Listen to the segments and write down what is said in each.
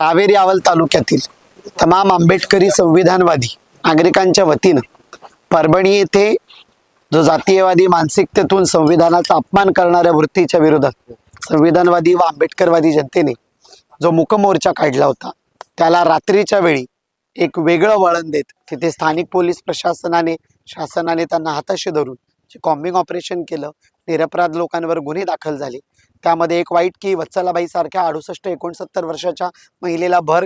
कावेरी आवल तालुक्यातील तमाम आंबेडकरी संविधानवादी नागरिकांच्या वतीनं परभणी येथे जो जातीयवादी मानसिकतेतून संविधानाचा अपमान करणाऱ्या वृत्तीच्या विरोधात संविधानवादी व आंबेडकरवादी जनतेने जो मुकमोर्चा काढला होता त्याला रात्रीच्या वेळी एक वेगळं वळण देत तिथे स्थानिक पोलीस प्रशासनाने शासनाने त्यांना हाताशी धरून जे कॉम्बिंग ऑपरेशन केलं निरपराध लोकांवर गुन्हे दाखल झाले. त्यामध्ये एक वाईट की वत्सलाबाई सारख्या अडुसष्ट एकोणसत्तर वर्षाच्या महिलेला भर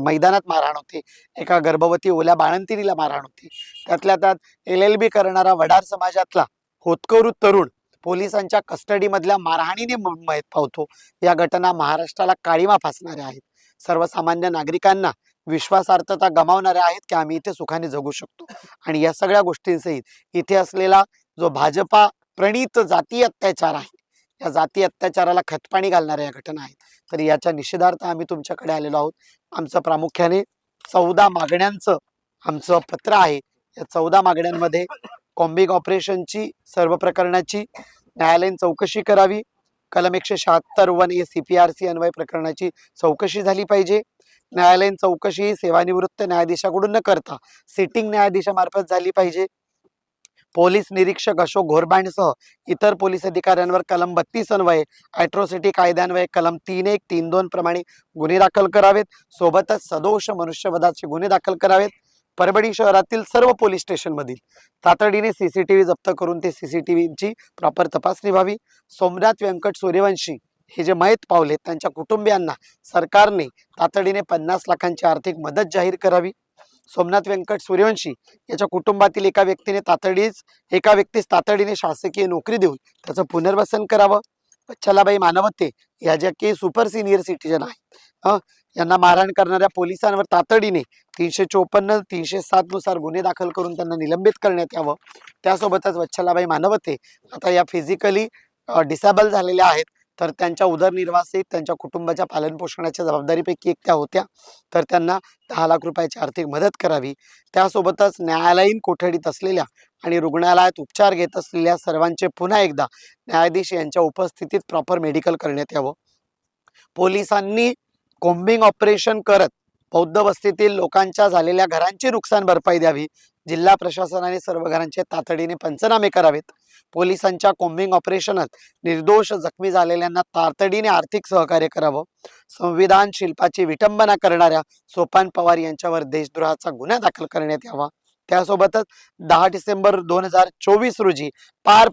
मैदानात मारहाण होते. एका गर्भवती ओल्या बाळंतिनीला मारहाण होती. त्यातल्या त्यात एल एल बी करणारा वडार समाजातला होतकरू तरुण पोलिसांच्या कस्टडीमधल्या मारहाणीने मयत पावतो. या घटना महाराष्ट्राला काळीमा फासणाऱ्या आहेत. सर्वसामान्य नागरिकांना विश्वासार्थता गमावणाऱ्या आहेत की आम्ही इथे सुखाने जगू शकतो. आणि या सगळ्या गोष्टींसहित इथे असलेला जो भाजपा प्रणीत जातीय अत्याचार आहे या जाती अत्याचाराला खतपाणी घालणाऱ्या या घटना आहेत. तर याच्या निषेधार्थ आम्ही तुमच्याकडे आलेलो आहोत. आमचं प्रामुख्याने चौदा मागण्यांचं आमचं पत्र आहे. या चौदा मागण्यांमध्ये कॉम्बिंग ऑपरेशनची सर्व प्रकरणाची न्यायालयीन चौकशी करावी. कलम एकशे शहात्तर one A C P R C Anvay प्रकरणाची चौकशी झाली पाहिजे. न्यायालयीन चौकशी ही सेवानिवृत्त न्यायाधीशाकडून न करता सिटिंग न्यायाधीशामार्फत झाली पाहिजे. पोलीस निरीक्षक अशोक घोरबांडसह इतर पोलीस अधिकाऱ्यांवर कलम बत्तीस अन्वये ॲट्रॉसिटी कायद्यान्वये कलम तीन एक तीन दोन प्रमाणे गुन्हे दाखल करावेत. सोबतच सदोष मनुष्यवधाचे गुन्हे दाखल करावेत. परभणी शहरातील सर्व पोलीस स्टेशनमधील तातडीने सीसीटीव्ही जप्त करून ते सीसीटीव्हीची प्रॉपर तपासणी व्हावी सोमनाथ व्यंकट सूर्यवंशी हे जे मयत पावले त्यांच्या कुटुंबियांना सरकारने तातडीने पन्नास लाखांची आर्थिक मदत जाहीर करावी. सोमनाथ व्यंकट सूर्यवंशी याच्या कुटुंबातील एका व्यक्तीने तातडीच एका व्यक्तीस तातडीने शासकीय नोकरी देऊन त्याचं पुनर्वसन करावं. वच्छलाबाई मानवते या ज्या की सुपर सिनियर सिटीजन आहेत यांना मारहाण करणाऱ्या पोलिसांवर तातडीने तीनशे चोपन्न तीनशे सात नुसार गुन्हे दाखल करून त्यांना निलंबित करण्यात यावं. त्यासोबतच वच्छलाबाई मानवते आता या फिजिकली डिसेबल झालेल्या आहेत. तर त्यांच्या उदरनिर्वाहासहित त्यांच्या कुटुंबाच्या पालनपोषणाच्या जबाबदारीपैकी एक त्या होत्या. तर त्यांना दहा लाख रुपयाची आर्थिक मदत करावी. त्यासोबतच न्यायालयीन कोठडीत असलेल्या आणि रुग्णालयात उपचार घेत असलेल्या सर्वांचे पुन्हा एकदा न्यायाधीश यांच्या उपस्थितीत प्रॉपर मेडिकल करण्यात यावं. पोलिसांनी कोम्बिंग ऑपरेशन करत बौद्ध वस्तीतील लोकांच्या झालेल्या घरांची नुकसान भरपाई द्यावी. जिल्हा प्रशासनाने सर्व घरांचे तातडीने पंचनामे करावेत. पोलिसांच्या कोम्बिंग ऑपरेशनात निर्दोष जखमी झालेल्यांना तातडीने आर्थिक सहकार्य करावं. संविधान शिल्पाची विटंबना करणाऱ्या सोपान पवार यांच्यावर देशद्रोहाचा गुन्हा दाखल करण्यात यावा. त्यासोबतच दहा डिसेंबर दोन हजार चोवीस रोजी पार